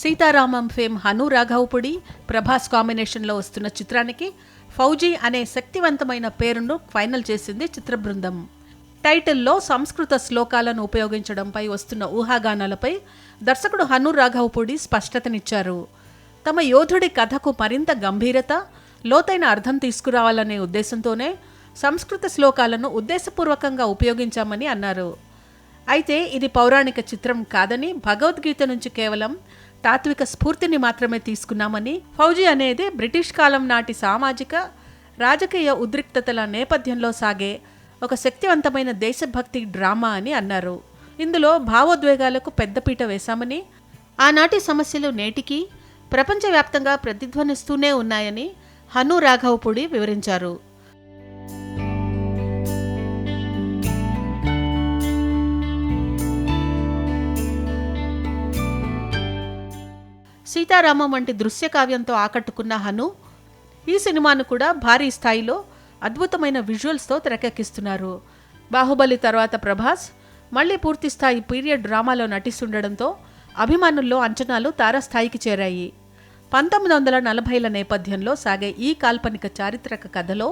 Sitaramam fame Hanu Raghavapudi Prabhas కాంబినేషన్లో వస్తున్న చిత్రానికి ఫౌజీ అనే శక్తివంతమైన పేరును ఫైనల్ చేసింది చిత్ర బృందం టైటిల్లో సంస్కృత శ్లోకాలను ఉపయోగించడంపై వస్తున్న ఊహాగానాలపై దర్శకుడు హను రాఘవపూడి స్పష్టతనిచ్చారు. తమ యోధుడి కథకు మరింత గంభీరత లోతైన అర్థం తీసుకురావాలనే ఉద్దేశంతోనే సంస్కృత శ్లోకాలను ఉద్దేశపూర్వకంగా ఉపయోగించామని అన్నారు. అయితే ఇది పౌరాణిక చిత్రం కాదని భగవద్గీత నుంచి కేవలం తాత్విక స్ఫూర్తిని మాత్రమే తీసుకున్నామని ఫౌజీ అనేది బ్రిటిష్ కాలం నాటి సామాజిక రాజకీయ ఉద్రిక్తతల నేపథ్యంలో సాగే ఒక శక్తివంతమైన దేశభక్తి డ్రామా అని అన్నారు. ఇందులో భావోద్వేగాలకు పెద్దపీట వేశామని ఆనాటి సమస్యలు నేటికి ప్రపంచవ్యాప్తంగా ప్రతిధ్వనిస్తూనే ఉన్నాయని హను రాఘవపుడి వివరించారు. సీతారామం వంటి దృశ్య కావ్యంతో ఆకట్టుకున్న హను ఈ సినిమాను కూడా భారీ స్థాయిలో అద్భుతమైన విజువల్స్తో తెరకెక్కిస్తున్నారు. బాహుబలి తర్వాత ప్రభాస్ మళ్ళీ పూర్తిస్థాయి పీరియడ్ డ్రామాలో నటిస్తుండడంతో అభిమానుల్లో అంచనాలు తారస్థాయికి చేరాయి. పంతొమ్మిది వందల నలభైల నేపథ్యంలో సాగే ఈ కాల్పనిక చారిత్రక కథలో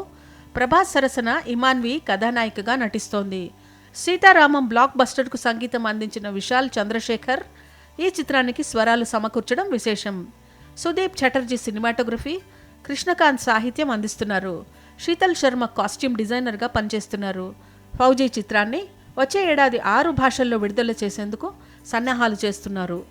ప్రభాస్ సరసన ఇమాన్వి కథానాయికగా నటిస్తోంది. సీతారామం బ్లాక్ బస్టర్కు సంగీతం అందించిన విశాల్ చంద్రశేఖర్ ఈ చిత్రానికి స్వరాలు సమకూర్చడం విశేషం. సుదీప్ చటర్జీ సినిమాటోగ్రఫీ కృష్ణకాంత్ సాహిత్యం అందిస్తున్నారు. శీతల్ శర్మ కాస్ట్యూమ్ డిజైనర్గా పనిచేస్తున్నారు. ఫౌజీ చిత్రాన్ని వచ్చే ఏడాది ఆరు భాషల్లో విడుదల చేసేందుకు సన్నాహాలు చేస్తున్నారు.